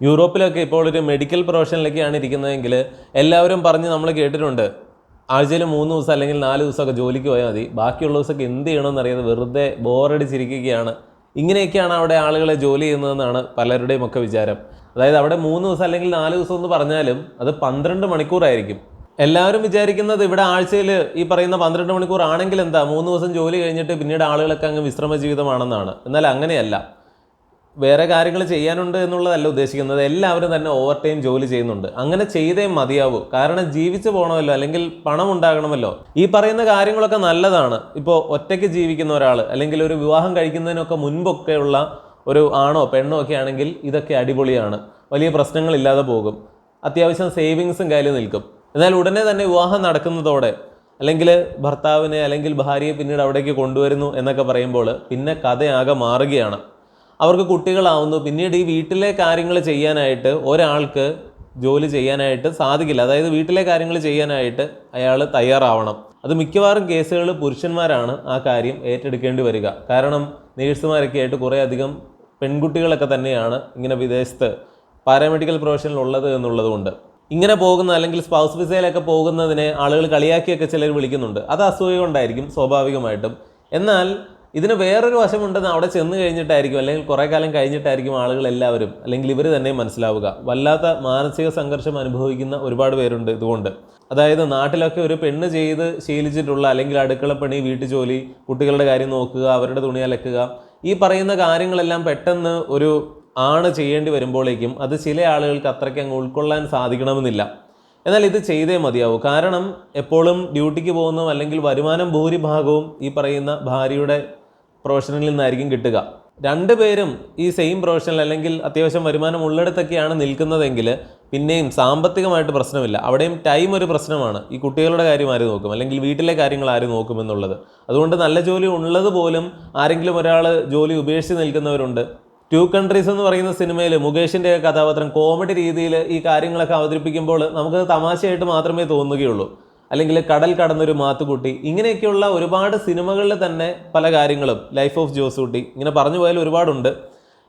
യൂറോപ്പിലൊക്കെ ഇപ്പോൾ ഒരു മെഡിക്കൽ പ്രൊഫഷനിലൊക്കെയാണ് ഇരിക്കുന്നതെങ്കിൽ എല്ലാവരും പറഞ്ഞ് നമ്മൾ കേട്ടിട്ടുണ്ട്. ആഴ്ചയിൽ മൂന്ന് ദിവസം അല്ലെങ്കിൽ നാല് ദിവസമൊക്കെ ജോലിക്ക് പോയാൽ മതി. ബാക്കിയുള്ള ദിവസമൊക്കെ എന്ത് ചെയ്യണമെന്ന് അറിയാതെ വെറുതെ ബോറടിച്ചിരിക്കുകയാണ്. ഇങ്ങനെയൊക്കെയാണ് അവിടെ ആളുകളെ ജോലി ചെയ്യുന്നതെന്നാണ് പലരുടെയും ഒക്കെ വിചാരം. അതായത് അവിടെ മൂന്ന് ദിവസം അല്ലെങ്കിൽ നാല് ദിവസം എന്ന് പറഞ്ഞാലും അത് പന്ത്രണ്ട് മണിക്കൂറായിരിക്കും. എല്ലാവരും വിചാരിക്കുന്നത് ഇവിടെ ആഴ്ചയിൽ ഈ പറയുന്ന പന്ത്രണ്ട് മണിക്കൂർ ആണെങ്കിൽ എന്താ മൂന്ന് ദിവസം ജോലി കഴിഞ്ഞിട്ട് പിന്നീട് ആളുകളൊക്കെ അങ്ങ് വിശ്രമ ജീവിതമാണെന്നാണ് എന്നാൽ അങ്ങനെയല്ല. വേറെ കാര്യങ്ങൾ ചെയ്യാനുണ്ട് എന്നുള്ളതല്ല ഉദ്ദേശിക്കുന്നത്. എല്ലാവരും തന്നെ ഓവർ ടൈം ജോലി ചെയ്യുന്നുണ്ട്. അങ്ങനെ ചെയ്തേ മതിയാവൂ. കാരണം ജീവിച്ചു പോകണമല്ലോ അല്ലെങ്കിൽ പണം ഉണ്ടാകണമല്ലോ. ഈ പറയുന്ന കാര്യങ്ങളൊക്കെ നല്ലതാണ്. ഇപ്പോൾ ഒറ്റയ്ക്ക് ജീവിക്കുന്ന ഒരാൾ അല്ലെങ്കിൽ ഒരു വിവാഹം കഴിക്കുന്നതിനൊക്കെ മുൻപൊക്കെയുള്ള ഒരു ആണോ പെണ്ണോ ഒക്കെ ആണെങ്കിൽ ഇതൊക്കെ അടിപൊളിയാണ്. വലിയ പ്രശ്നങ്ങളില്ലാതെ പോകും. അത്യാവശ്യം സേവിങ്സും കയ്യിൽ നിൽക്കും. എന്നാൽ ഉടനെ തന്നെ വിവാഹം നടക്കുന്നതോടെ അല്ലെങ്കിൽ ഭർത്താവിനെ അല്ലെങ്കിൽ ഭാര്യയെ പിന്നീട് അവിടേക്ക് കൊണ്ടുവരുന്നു എന്നൊക്കെ പറയുമ്പോൾ പിന്നെ കഥയാകെ മാറുകയാണ്. അവർക്ക് കുട്ടികളാവുന്നു. പിന്നീട് ഈ വീട്ടിലെ കാര്യങ്ങൾ ചെയ്യാനായിട്ട് ഒരാൾക്ക് ജോലി ചെയ്യാനായിട്ട് സാധിക്കില്ല. അതായത് വീട്ടിലെ കാര്യങ്ങൾ ചെയ്യാനായിട്ട് അയാൾ തയ്യാറാവണം. അത് മിക്കവാറും കേസുകളിൽ പുരുഷന്മാരാണ് ആ കാര്യം ഏറ്റെടുക്കേണ്ടി വരിക. കാരണം നേഴ്സുമാരൊക്കെ ആയിട്ട് കുറേ അധികം പെൺകുട്ടികളൊക്കെ തന്നെയാണ് ഇങ്ങനെ വിദേശത്ത് പാരാമെഡിക്കൽ പ്രൊഫഷനിൽ ഉള്ളത് എന്നുള്ളത് കൊണ്ട് ഇങ്ങനെ പോകുന്ന അല്ലെങ്കിൽ സ്പൗസ് വിസയിലൊക്കെ പോകുന്നതിനെ ആളുകൾ കളിയാക്കിയൊക്കെ ചിലർ വിളിക്കുന്നുണ്ട്. അത് അസൂയ കൊണ്ടായിരിക്കും സ്വാഭാവികമായിട്ടും. എന്നാൽ ഇതിന് വേറൊരു വശമുണ്ടെന്ന് അവിടെ ചെന്ന് കഴിഞ്ഞിട്ടായിരിക്കും അല്ലെങ്കിൽ കുറേ കാലം കഴിഞ്ഞിട്ടായിരിക്കും ആളുകൾ എല്ലാവരും അല്ലെങ്കിൽ ഇവർ തന്നെ മനസ്സിലാവുക. വല്ലാത്ത മാനസിക സംഘർഷം അനുഭവിക്കുന്ന ഒരുപാട് പേരുണ്ട് ഇതുകൊണ്ട്. അതായത് നാട്ടിലൊക്കെ ഒരു പെണ്ണ് ചെയ്ത് ശീലിച്ചിട്ടുള്ള അല്ലെങ്കിൽ അടുക്കളപ്പണി വീട്ടുജോലി കുട്ടികളുടെ കാര്യം നോക്കുക അവരുടെ തുണി അലക്കുക ഈ പറയുന്ന കാര്യങ്ങളെല്ലാം പെട്ടെന്ന് ഒരു ആണ് ചെയ്യേണ്ടി വരുമ്പോഴേക്കും അത് ചില ആളുകൾക്ക് അത്രയ്ക്ക് അങ്ങ് ഉൾക്കൊള്ളാൻ സാധിക്കണമെന്നില്ല. എന്നാൽ ഇത് ചെയ്തേ മതിയാവൂ. കാരണം എപ്പോഴും ഡ്യൂട്ടിക്ക് പോകുന്നതും അല്ലെങ്കിൽ വരുമാനം ഭൂരിഭാഗവും ഈ പറയുന്ന ഭാര്യയുടെ പ്രൊഫഷനിൽ നിന്നായിരിക്കും കിട്ടുക. രണ്ട് പേരും ഈ സെയിം പ്രൊഫഷനിൽ അല്ലെങ്കിൽ അത്യാവശ്യം വരുമാനം ഉള്ളിടത്തൊക്കെയാണ് നിൽക്കുന്നതെങ്കിൽ പിന്നെയും സാമ്പത്തികമായിട്ട് പ്രശ്നമില്ല. അവിടെയും ടൈം ഒരു പ്രശ്നമാണ്. ഈ കുട്ടികളുടെ കാര്യം ആര് നോക്കും? അല്ലെങ്കിൽ വീട്ടിലെ കാര്യങ്ങൾ ആര് നോക്കും എന്നുള്ളത്. അതുകൊണ്ട് നല്ല ജോലി ഉള്ളത് പോലും ആരെങ്കിലും ഒരാൾ ജോലി ഉപേക്ഷിച്ച് നിൽക്കുന്നവരുണ്ട്. ടു കൺട്രീസ് എന്ന് പറയുന്ന സിനിമയിൽ മുകേഷിന്റെ കഥാപാത്രം കോമഡി രീതിയിൽ ഈ കാര്യങ്ങളൊക്കെ അവതരിപ്പിക്കുമ്പോൾ നമുക്ക് തമാശയായിട്ട് മാത്രമേ തോന്നുകയുള്ളൂ. അല്ലെങ്കിൽ കടൽ കടന്നൊരു മാത്തുകുട്ടി. ഇങ്ങനെയൊക്കെയുള്ള ഒരുപാട് സിനിമകളിൽ തന്നെ പല കാര്യങ്ങളും. Life of Josootty. ഇങ്ങനെ പറഞ്ഞു പോയാൽ ഒരുപാടുണ്ട്.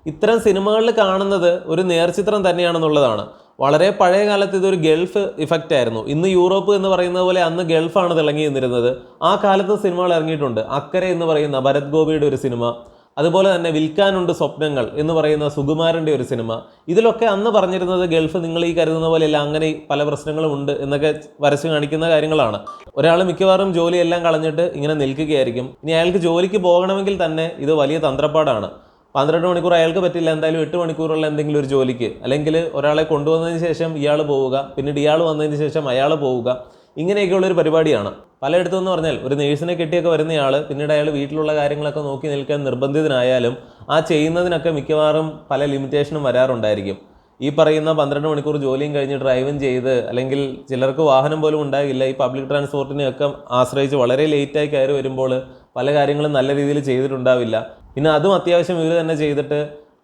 ഇത്തരം സിനിമകളിൽ കാണുന്നത് ഒരു നേർചിത്രം തന്നെയാണെന്നുള്ളതാണ്. വളരെ പഴയ കാലത്ത് ഇതൊരു ഗൾഫ് ഇഫക്റ്റ് ആയിരുന്നു. ഇന്ന് യൂറോപ്പ് എന്ന് പറയുന്നത് പോലെ അന്ന് ഗൾഫാണ് തിളങ്ങി നിന്നിരുന്നത് ആ കാലത്ത് സിനിമകൾ ഇറങ്ങിയിട്ടുണ്ട്. അക്കരെ എന്ന് പറയുന്ന ഭരത് ഗോപിയുടെ ഒരു സിനിമ. അതുപോലെ തന്നെ വിൽക്കാനുണ്ട് സ്വപ്നങ്ങൾ എന്ന് പറയുന്ന സുകുമാരന്റെ ഒരു സിനിമ. ഇതിലൊക്കെ അന്ന് പറഞ്ഞിരുന്നത് ഗൾഫ് നിങ്ങൾ ഈ കരുതുന്ന പോലെയല്ല അങ്ങനെ പല പ്രശ്നങ്ങളും ഉണ്ട് എന്നൊക്കെ വരച്ച് കാണിക്കുന്ന കാര്യങ്ങളാണ്. ഒരാൾ മിക്കവാറും ജോലിയെല്ലാം കളഞ്ഞിട്ട് ഇങ്ങനെ നിൽക്കുകയായിരിക്കും. ഇനി അയാൾക്ക് ജോലിക്ക് പോകണമെങ്കിൽ തന്നെ ഇത് വലിയ തന്ത്രപ്പാടാണ്. പന്ത്രണ്ട് മണിക്കൂർ അയാൾക്ക് പറ്റില്ല എന്തായാലും എട്ട് മണിക്കൂറുള്ള എന്തെങ്കിലും ഒരു ജോലിക്ക്. അല്ലെങ്കിൽ ഒരാളെ കൊണ്ടുവന്നതിന് ശേഷം ഇയാൾ പോവുക പിന്നീട് ഇയാൾ വന്നതിന് ശേഷം അയാൾ പോവുക. ഇങ്ങനെയൊക്കെയുള്ള ഒരു പരിപാടിയാണ്. പലയിടത്തും എന്ന് പറഞ്ഞാൽ ഒരു നേഴ്സിനെ കെട്ടിയൊക്കെ വരുന്നയാൾ പിന്നീട് അയാൾ വീട്ടിലുള്ള കാര്യങ്ങളൊക്കെ നോക്കി നിൽക്കാൻ നിർബന്ധിതനായാലും ആ ചെയ്യുന്നതിനൊക്കെ മിക്കവാറും പല ലിമിറ്റേഷനും വരാറുണ്ടായിരിക്കും. ഈ പറയുന്ന പന്ത്രണ്ട് മണിക്കൂർ ജോലിയും കഴിഞ്ഞ് ഡ്രൈവും ചെയ്ത് അല്ലെങ്കിൽ ചിലർക്ക് വാഹനം പോലും ഉണ്ടാകില്ല ഈ പബ്ലിക് ട്രാൻസ്പോർട്ടിനെയൊക്കെ ആശ്രയിച്ച് വളരെ ലേറ്റായി കയറി വരുമ്പോൾ പല കാര്യങ്ങളും നല്ല രീതിയിൽ ചെയ്തിട്ടുണ്ടാവില്ല. പിന്നെ അതും അത്യാവശ്യം ഇവർ തന്നെ ചെയ്തിട്ട്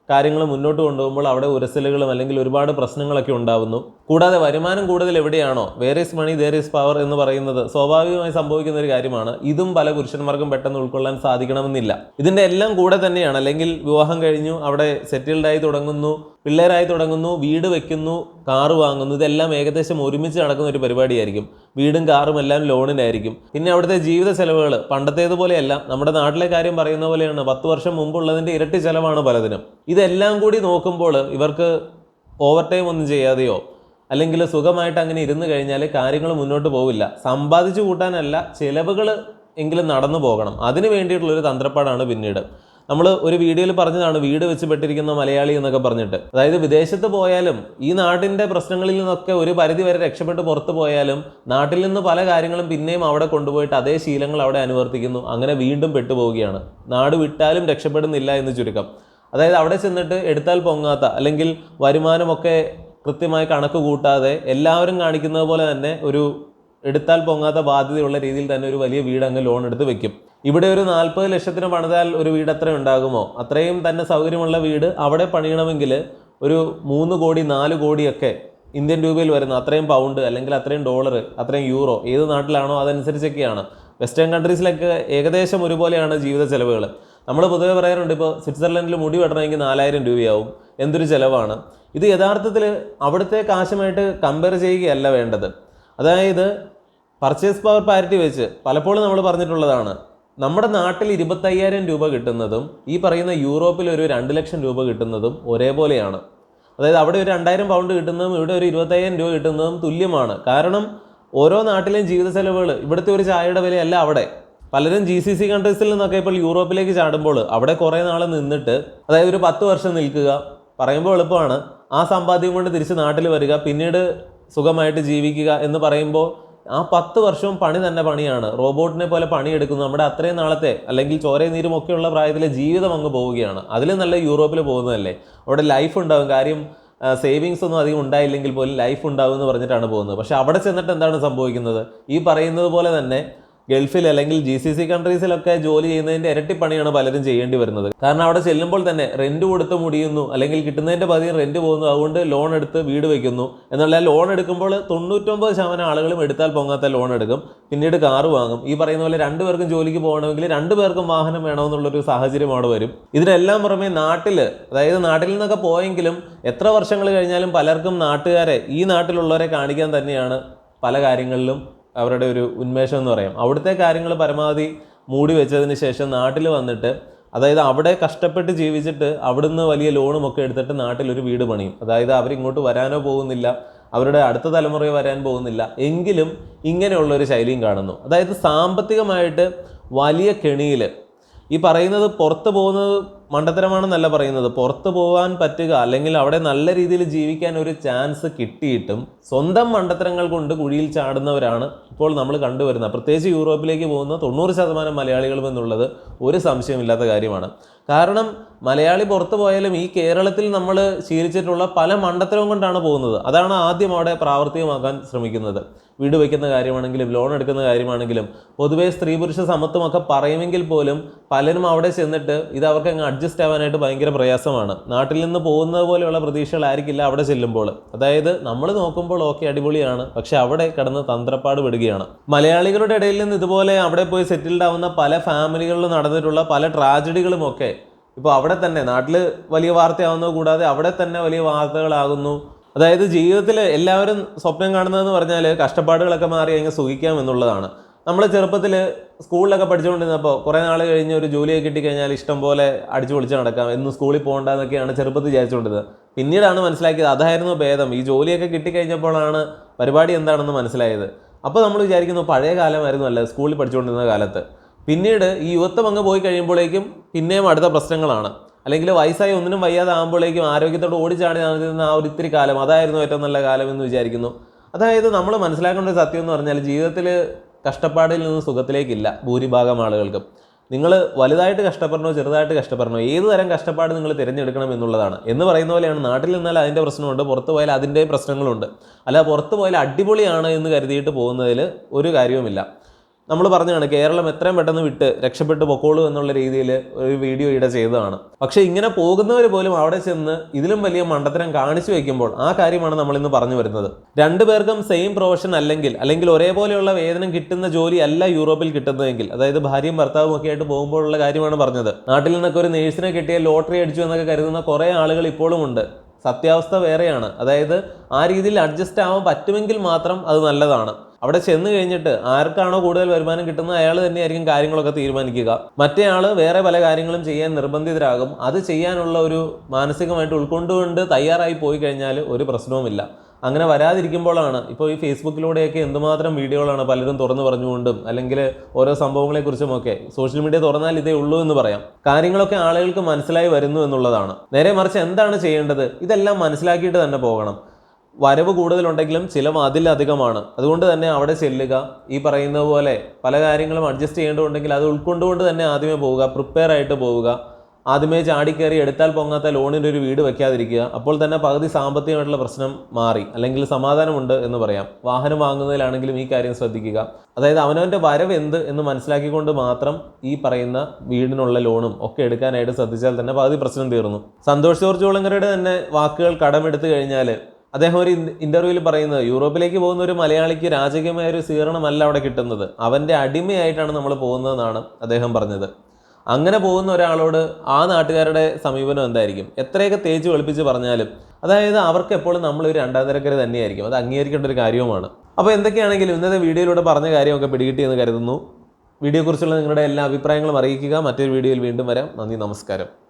കാര്യങ്ങൾ മുന്നോട്ട് കൊണ്ടുപോകുമ്പോൾ അവിടെ ഉരസലുകളും അല്ലെങ്കിൽ ഒരുപാട് പ്രശ്നങ്ങളൊക്കെ ഉണ്ടാവുന്നു. കൂടാതെ വരുമാനം കൂടുതൽ എവിടെയാണോ? Where is money there is power എന്ന് പറയുന്നത് സ്വാഭാവികമായി സംഭവിക്കുന്ന ഒരു കാര്യമാണ്. ഇതും പല പുരുഷന്മാർക്കും പെട്ടെന്ന് ഉൾക്കൊള്ളാൻ സാധിക്കണമെന്നില്ല. ഇതിന്റെ എല്ലാം കൂടെ തന്നെയാണ്. അല്ലെങ്കിൽ വിവാഹം കഴിഞ്ഞു അവിടെ സെറ്റിൽഡായി തുടങ്ങുന്നു. പിള്ളേരായി തുടങ്ങുന്നു വീട് വെക്കുന്നു കാറ് വാങ്ങുന്നു ഇതെല്ലാം ഏകദേശം ഒരുമിച്ച് നടക്കുന്ന ഒരു പരിപാടിയായിരിക്കും. വീടും കാറും എല്ലാം ലോണിനായിരിക്കും പിന്നെ അവിടുത്തെ ജീവിത ചെലവുകൾ പണ്ടത്തേതുപോലെയല്ല. നമ്മുടെ നാട്ടിലെ കാര്യം പറയുന്ന പോലെയാണ്. പത്ത് വർഷം മുമ്പുള്ളതിന്റെ ഇരട്ടി ചെലവാണ് പലതിനും. ഇതെല്ലാം കൂടി നോക്കുമ്പോൾ ഇവർക്ക് ഓവർ ടൈം ഒന്നും ചെയ്യാതെയോ അല്ലെങ്കിൽ സുഖമായിട്ട് അങ്ങനെ ഇരുന്ന് കഴിഞ്ഞാൽ കാര്യങ്ങൾ മുന്നോട്ട് പോവില്ല. സമ്പാദിച്ചു കൂട്ടാനല്ല ചിലവുകൾ എങ്കിലും നടന്നു പോകണം. അതിന് വേണ്ടിയിട്ടുള്ളൊരു തന്ത്രപ്പാടാണ് പിന്നീട്. നമ്മൾ ഒരു വീഡിയോയിൽ പറഞ്ഞതാണ് വീട് വെച്ച് പെട്ടിരിക്കുന്ന മലയാളി എന്നൊക്കെ പറഞ്ഞിട്ട്. അതായത് വിദേശത്ത് പോയാലും ഈ നാട്ടിന്റെ പ്രശ്നങ്ങളിൽ നിന്നൊക്കെ ഒരു പരിധി വരെ രക്ഷപ്പെട്ട് പുറത്തു പോയാലും നാട്ടിൽ നിന്ന് പല കാര്യങ്ങളും പിന്നെയും അവിടെ കൊണ്ടുപോയിട്ട് അതേ ശീലങ്ങൾ അവിടെ അനുവർത്തിക്കുന്നു. അങ്ങനെ വീണ്ടും പെട്ടുപോവുകയാണ്. നാട് വിട്ടാലും രക്ഷപ്പെടുന്നില്ല എന്ന് ചുരുക്കം. അതായത് അവിടെ ചെന്നിട്ട് എടുത്താൽ പൊങ്ങാത്ത അല്ലെങ്കിൽ വരുമാനമൊക്കെ കൃത്യമായി കണക്ക് കൂട്ടാതെ എല്ലാവരും കാണിക്കുന്നത് പോലെ തന്നെ ഒരു എടുത്താൽ പൊങ്ങാത്ത ബാധ്യതയുള്ള രീതിയിൽ തന്നെ ഒരു വലിയ വീട് അങ്ങ് ലോൺ എടുത്ത് വെക്കും. ഇവിടെ ഒരു നാൽപ്പത് ലക്ഷത്തിന് പണിതാൽ ഒരു വീട് അത്ര ഉണ്ടാകുമോ? അത്രയും തന്നെ സൗകര്യമുള്ള വീട് അവിടെ പണിയണമെങ്കിൽ ഒരു മൂന്ന് കോടി നാല് കോടിയൊക്കെ ഇന്ത്യൻ രൂപയിൽ വരുന്ന അത്രയും പൗണ്ട് അല്ലെങ്കിൽ അത്രയും ഡോളർ അത്രയും യൂറോ ഏത് നാട്ടിലാണോ അതനുസരിച്ചൊക്കെയാണ്. വെസ്റ്റേൺ കൺട്രീസിലൊക്കെ ഏകദേശം ഒരുപോലെയാണ് ജീവിത ചെലവുകൾ. നമ്മൾ പൊതുവെ പറയാറുണ്ട് ഇപ്പോൾ സ്വിറ്റ്സർലൻഡിൽ മുടി വെട്ടണമെങ്കിൽ നാലായിരം രൂപയാവും. എന്തൊരു ചിലവാണ്? ഇത് യഥാർത്ഥത്തിൽ അവിടുത്തെ കാശുമായിട്ട് കമ്പയർ ചെയ്യുകയല്ല വേണ്ടത്. അതായത് പർച്ചേസ് പവർ പാരിറ്റി വെച്ച് പലപ്പോഴും നമ്മൾ പറഞ്ഞിട്ടുള്ളതാണ്. നമ്മുടെ നാട്ടിൽ ഇരുപത്തയ്യായിരം രൂപ കിട്ടുന്നതും ഈ പറയുന്ന യൂറോപ്പിൽ ഒരു രണ്ട് ലക്ഷം രൂപ കിട്ടുന്നതും ഒരേപോലെയാണ്. അതായത് അവിടെ ഒരു രണ്ടായിരം പൗണ്ട് കിട്ടുന്നതും ഇവിടെ ഒരു ഇരുപത്തയ്യായിരം രൂപ കിട്ടുന്നതും തുല്യമാണ്. കാരണം ഓരോ നാട്ടിലെയും ജീവിത ചെലവുകൾ ഇവിടുത്തെ ഒരു ചായയുടെ വിലയല്ല അവിടെ. പലരും ജി സി സി കൺട്രീസിൽ നിന്നൊക്കെ ഇപ്പോൾ യൂറോപ്പിലേക്ക് ചാടുമ്പോൾ അവിടെ കുറേ നാൾ നിന്നിട്ട് അതായത് ഒരു പത്ത് വർഷം നിൽക്കുക പറയുമ്പോൾ എളുപ്പമാണ്. ആ സമ്പാദ്യം കൊണ്ട് തിരിച്ച് നാട്ടിൽ വരിക പിന്നീട് സുഖമായിട്ട് ജീവിക്കുക എന്ന് പറയുമ്പോൾ ആ പത്ത് വർഷവും പണി തന്നെ പണിയാണ്. റോബോട്ടിനെ പോലെ പണിയെടുക്കുന്നു. നമ്മുടെ അത്രയും നാളത്തെ അല്ലെങ്കിൽ ചോരയും നീരും ഒക്കെയുള്ള പ്രായത്തിലെ ജീവിതം അങ്ങ് പോവുകയാണ്. അതിൽ നല്ല യൂറോപ്പിൽ പോകുന്നതല്ലേ? അവിടെ ലൈഫ് ഉണ്ടാവും. കാര്യം സേവിങ്സ് ഒന്നും അധികം ഉണ്ടായില്ലെങ്കിൽ പോലും ലൈഫ് ഉണ്ടാവും എന്ന് പറഞ്ഞിട്ടാണ് പോകുന്നത്. പക്ഷേ അവിടെ ചെന്നിട്ട് എന്താണ് സംഭവിക്കുന്നത്? ഈ പറയുന്നത് പോലെ തന്നെ ഗൾഫിൽ അല്ലെങ്കിൽ ജി സി സി കൺട്രീസിലൊക്കെ ജോലി ചെയ്യുന്നതിന്റെ ഇരട്ടി പണിയാണ് പലരും ചെയ്യേണ്ടി വരുന്നത്. കാരണം അവിടെ ചെല്ലുമ്പോൾ തന്നെ റെന്റ് കൊടുത്ത് മുടിയുന്നു അല്ലെങ്കിൽ കിട്ടുന്നതിന്റെ പതിയും റെന്റ് പോകുന്നു അതുകൊണ്ട് ലോൺ എടുത്ത് വീട് വെക്കുന്നു. എന്നുള്ള ലോൺ എടുക്കുമ്പോൾ തൊണ്ണൂറ്റൊമ്പത് ശതമാനം ആളുകളും എടുത്താൽ പൊങ്ങാത്ത ലോൺ എടുക്കും. പിന്നീട് കാറ് വാങ്ങും. ഈ പറയുന്ന പോലെ രണ്ടുപേർക്കും ജോലിക്ക് പോകണമെങ്കിൽ രണ്ടുപേർക്കും വാഹനം വേണമെന്നുള്ളൊരു സാഹചര്യം അവിടെ വരും. ഇതിനെല്ലാം പുറമെ നാട്ടിൽ അതായത് നാട്ടിൽ നിന്നൊക്കെ പോയെങ്കിലും എത്ര വർഷങ്ങൾ കഴിഞ്ഞാലും പലർക്കും നാട്ടുകാരെ ഈ നാട്ടിലുള്ളവരെ കാണിക്കാൻ തന്നെയാണ് പല കാര്യങ്ങളിലും അവരുടെ ഒരു ഉന്മേഷം എന്ന് പറയാം. അവിടുത്തെ കാര്യങ്ങൾ പരമാവധി മൂടി വെച്ചതിന് ശേഷം നാട്ടിൽ വന്നിട്ട് അതായത് അവിടെ കഷ്ടപ്പെട്ട് ജീവിച്ചിട്ട് അവിടുന്ന് വലിയ ലോണും ഒക്കെ എടുത്തിട്ട് നാട്ടിൽ ഒരു വീട് പണിയും. അതായത് അവരിങ്ങോട്ട് വരാനോ പോകുന്നില്ല അവരുടെ അടുത്ത തലമുറ വരാൻ പോകുന്നില്ല. എങ്കിലും ഇങ്ങനെയുള്ള ഒരു ശൈലിയും കാണുന്നു. അതായത് സാമ്പത്തികമായിട്ട് വലിയ കെണിയിൽ ഈ പറയുന്നത് പുറത്ത് പോകുന്നത് മണ്ടത്തരമാണെന്നല്ല പറയുന്നത്. പുറത്തു പോകാൻ പറ്റുക അല്ലെങ്കിൽ അവിടെ നല്ല രീതിയിൽ ജീവിക്കാൻ ഒരു ചാൻസ് കിട്ടിയിട്ടും സ്വന്തം മണ്ടത്തരങ്ങൾ കൊണ്ട് കുഴിയിൽ ചാടുന്നവരാണ് ഇപ്പോൾ നമ്മൾ കണ്ടുവരുന്നത്. പ്രത്യേകിച്ച് യൂറോപ്പിലേക്ക് പോകുന്ന തൊണ്ണൂറ് ശതമാനം മലയാളികളും എന്നുള്ളത് ഒരു സംശയമില്ലാത്ത കാര്യമാണ്. കാരണം മലയാളി പുറത്ത് പോയാലും ഈ കേരളത്തിൽ നമ്മൾ ശീലിച്ചിട്ടുള്ള പല മണ്ടത്തരവും കൊണ്ടാണ് പോകുന്നത്. അതാണ് ആദ്യം അവിടെ പ്രാവർത്തികമാക്കാൻ ശ്രമിക്കുന്നത്. വീട് വയ്ക്കുന്ന കാര്യമാണെങ്കിലും ലോൺ എടുക്കുന്ന കാര്യമാണെങ്കിലും പൊതുവേ സ്ത്രീ പുരുഷ സമത്വമൊക്കെ പറയുമെങ്കിൽ പോലും പലരും അവിടെ ചെന്നിട്ട് ഇത് അവർക്ക് അങ്ങ് അഡ്ജസ്റ്റ് ആവാനായിട്ട് ഭയങ്കര പ്രയാസമാണ്. നാട്ടിൽ നിന്ന് പോകുന്നത് പോലെയുള്ള പ്രതീക്ഷകളായിരിക്കില്ല അവിടെ ചെല്ലുമ്പോൾ. അതായത് നമ്മൾ നോക്കുമ്പോൾ ഓക്കെ അടിപൊളിയാണ്. പക്ഷെ അവിടെ കിടന്ന് തന്ത്രപ്പാട് വിടുകയാണ് മലയാളികളുടെ ഇടയിൽ നിന്ന് ഇതുപോലെ അവിടെ പോയി സെറ്റിൽഡ് ആവുന്ന പല ഫാമിലികളിലും നടന്നിട്ടുള്ള പല ട്രാജഡികളും ഒക്കെ ഇപ്പോൾ അവിടെ തന്നെ നാട്ടിൽ വലിയ വാർത്തയാവുന്നത് കൂടാതെ അവിടെ തന്നെ വലിയ വാർത്തകളാകുന്നു. അതായത് ജീവിതത്തിൽ എല്ലാവരും സ്വപ്നം കാണുന്നതെന്ന് പറഞ്ഞാൽ കഷ്ടപ്പാടുകളൊക്കെ മാറി അങ്ങ് സുഖിക്കാം എന്നുള്ളതാണ്. നമ്മൾ ചെറുപ്പത്തിൽ സ്കൂളിലൊക്കെ പഠിച്ചുകൊണ്ടിരുന്നപ്പോൾ കുറേ നാൾ കഴിഞ്ഞ് ഒരു ജോലിയൊക്കെ കിട്ടിക്കഴിഞ്ഞാൽ ഇഷ്ടം പോലെ അടിച്ചു പൊളിച്ച് നടക്കാം. എന്നും സ്കൂളിൽ പോകണ്ടെന്നൊക്കെയാണ് ചെറുപ്പത്തിൽ വിചാരിച്ചുകൊണ്ടിരുന്നത്. പിന്നീടാണ് മനസ്സിലാക്കിയത് അതായിരുന്നു ഭേദം. ഈ ജോലിയൊക്കെ കിട്ടിക്കഴിഞ്ഞപ്പോഴാണ് പരിപാടി എന്താണെന്ന് മനസ്സിലായത്. അപ്പോൾ നമ്മൾ വിചാരിക്കുന്നു പഴയ കാലമായിരുന്നു അല്ല സ്കൂളിൽ പഠിച്ചുകൊണ്ടിരുന്ന കാലത്ത്. പിന്നീട് ഈ യുവത്വം അങ്ങ് പോയി കഴിയുമ്പോഴേക്കും പിന്നെയും അടുത്ത പ്രശ്നങ്ങളാണ്. അല്ലെങ്കിൽ വയസ്സായി ഒന്നിനും വയ്യാതെ ആകുമ്പോഴേക്കും ആരോഗ്യത്തോട് ഓടിച്ചാടി നടന്നിരുന്ന ആ ഒരു ഇത്തിരി കാലം അതായിരുന്നു ഏറ്റവും നല്ല കാലം എന്ന് വിചാരിക്കുന്നു. അതായത് നമ്മൾ മനസ്സിലാക്കേണ്ട ഒരു സത്യം എന്ന് പറഞ്ഞാൽ ജീവിതത്തിൽ കഷ്ടപ്പാടിൽ നിന്ന് സുഖത്തിലേക്കില്ല ഭൂരിഭാഗം ആളുകൾക്കും. നിങ്ങൾ വലുതായിട്ട് കഷ്ടപ്പെടണോ ചെറുതായിട്ട് കഷ്ടപ്പെടണോ ഏത് തരം കഷ്ടപ്പാട് നിങ്ങൾ തിരഞ്ഞെടുക്കണം എന്നുള്ളതാണ്. എന്ന് പറയുന്ന പോലെയാണ് നാട്ടിൽ നിന്നാൽ അതിന്റെ പ്രശ്നമുണ്ട് പുറത്ത് പോയാൽ അതിന്റെ പ്രശ്നങ്ങളുണ്ട്. അല്ല പുറത്ത് പോയാൽ അടിപൊളിയാണ് എന്ന് കരുതിയിട്ട് പോകുന്നതിൽ ഒരു കാര്യവുമില്ല. നമ്മൾ പറഞ്ഞതാണ് കേരളം എത്രയും പെട്ടെന്ന് വിട്ട് രക്ഷപ്പെട്ട് പൊക്കോളൂ എന്നുള്ള രീതിയിൽ ഒരു വീഡിയോ ഇവിടെ ചെയ്തതാണ്. പക്ഷേ ഇങ്ങനെ പോകുന്നവർ പോലും അവിടെ ചെന്ന് ഇതിലും വലിയ മണ്ടത്തരം കാണിച്ചു വെക്കുമ്പോൾ ആ കാര്യമാണ് നമ്മൾ ഇന്ന് പറഞ്ഞു വരുന്നത്. രണ്ടുപേർക്കും സെയിം പ്രൊഫഷൻ അല്ലെങ്കിൽ അല്ലെങ്കിൽ ഒരേപോലെയുള്ള വേതനം കിട്ടുന്ന ജോലി അല്ല യൂറോപ്പിൽ കിട്ടുന്നതെങ്കിൽ അതായത് ഭാര്യയും ഭർത്താവും ഒക്കെ ആയിട്ട് പോകുമ്പോഴുള്ള കാര്യമാണ് പറഞ്ഞത്. നാട്ടിൽ നിന്നൊക്കെ ഒരു നേഴ്സിനെ കിട്ടിയ ലോട്ടറി അടിച്ചു എന്നൊക്കെ കരുതുന്ന കുറേ ആളുകൾ ഇപ്പോഴും ഉണ്ട്. സത്യാവസ്ഥ വേറെയാണ്. അതായത് ആ രീതിയിൽ അഡ്ജസ്റ്റ് ആവാൻ പറ്റുമെങ്കിൽ മാത്രം അത് നല്ലതാണ്. അവിടെ ചെന്ന് കഴിഞ്ഞിട്ട് ആർക്കാണോ കൂടുതൽ വരുമാനം കിട്ടുന്നത് അയാൾ തന്നെയായിരിക്കും കാര്യങ്ങളൊക്കെ തീരുമാനിക്കുക. മറ്റേ ആൾ വേറെ പല കാര്യങ്ങളും ചെയ്യാൻ നിർബന്ധിതരാകും. അത് ചെയ്യാനുള്ള ഒരു മാനസികമായിട്ട് ഉൾക്കൊണ്ടുകൊണ്ട് തയ്യാറായി പോയി കഴിഞ്ഞാൽ ഒരു പ്രശ്നവുമില്ല. അങ്ങനെ വരാതിരിക്കുമ്പോഴാണ് ഇപ്പോൾ ഈ ഫേസ്ബുക്കിലൂടെയൊക്കെ എന്തുമാത്രം വീഡിയോകളാണ് പലരും തുറന്നു പറഞ്ഞുകൊണ്ടും അല്ലെങ്കിൽ ഓരോ സംഭവങ്ങളെക്കുറിച്ചുമൊക്കെ സോഷ്യൽ മീഡിയ തുറന്നാൽ ഇതേ ഉള്ളൂ എന്ന് പറയാം. കാര്യങ്ങളൊക്കെ ആളുകൾക്ക് മനസ്സിലായി വരുന്നു എന്നുള്ളതാണ്. നേരെ മറിച്ച് എന്താണ് ചെയ്യേണ്ടത്? ഇതെല്ലാം മനസ്സിലാക്കിയിട്ട് തന്നെ പോകണം. വരവ് കൂടുതലുണ്ടെങ്കിലും ചിലവ് അതിലധികമാണ്. അതുകൊണ്ട് തന്നെ അവിടെ ചെല്ലുക. ഈ പറയുന്ന പോലെ പല കാര്യങ്ങളും അഡ്ജസ്റ്റ് ചെയ്യേണ്ടതുണ്ടെങ്കിൽ അത് ഉൾക്കൊണ്ടുകൊണ്ട് തന്നെ ആദ്യമേ പോവുക. പ്രിപ്പയർ ആയിട്ട് പോവുക. ആദ്യമേ ചാടിക്കയറി എടുത്താൽ പൊങ്ങാത്ത ലോണിന്റെ ഒരു വീട് വെക്കാതിരിക്കുക. അപ്പോൾ തന്നെ പകുതി സാമ്പത്തികമായിട്ടുള്ള പ്രശ്നം മാറി. അല്ലെങ്കിൽ സമാധാനമുണ്ട് എന്ന് പറയാം. വാഹനം വാങ്ങുന്നതിലാണെങ്കിലും ഈ കാര്യം ശ്രദ്ധിക്കുക. അതായത് അവനവന്റെ വരവ് എന്ത് എന്ന് മനസ്സിലാക്കിക്കൊണ്ട് മാത്രം ഈ പറയുന്ന വീടിനുള്ള ലോണും ഒക്കെ എടുക്കാനായിട്ട് ശ്രദ്ധിച്ചാൽ തന്നെ പകുതി പ്രശ്നം തീർന്നു. സന്തോഷ് ജോർജ് കുളങ്ങരയുടെ തന്നെ വാക്കുകൾ കടമെടുത്തു കഴിഞ്ഞാൽ അദ്ദേഹം ഒരു ഇന്റർവ്യൂവിൽ പറയുന്നത് യൂറോപ്പിലേക്ക് പോകുന്ന ഒരു മലയാളിക്ക് രാജകീയമായ ഒരു സ്വീകരണമല്ല അവിടെ കിട്ടുന്നത്. അവന്റെ അടിമയായിട്ടാണ് നമ്മൾ പോകുന്നതെന്നാണ് അദ്ദേഹം പറഞ്ഞത്. അങ്ങനെ പോകുന്ന ഒരാളോട് ആ നാട്ടുകാരുടെ സമീപനം എന്തായിരിക്കും? എത്രയൊക്കെ തേച്ച് വെളുപ്പിച്ച് പറഞ്ഞാലും അതായത് അവർക്ക് എപ്പോഴും നമ്മളൊരു രണ്ടാം തരക്കര തന്നെയായിരിക്കും. അത് അംഗീകരിക്കേണ്ട ഒരു കാര്യവുമാണ്. അപ്പോൾ എന്തൊക്കെയാണെങ്കിലും ഇന്നത്തെ വീഡിയോയിലൂടെ പറഞ്ഞ കാര്യമൊക്കെ പിടികിട്ടിയെന്ന് കരുതുന്നു. വീഡിയോയെക്കുറിച്ചുള്ള നിങ്ങളുടെ എല്ലാ അഭിപ്രായങ്ങളും അറിയിക്കുക. മറ്റൊരു വീഡിയോയിൽ വീണ്ടും വരാം. നന്ദി നമസ്കാരം.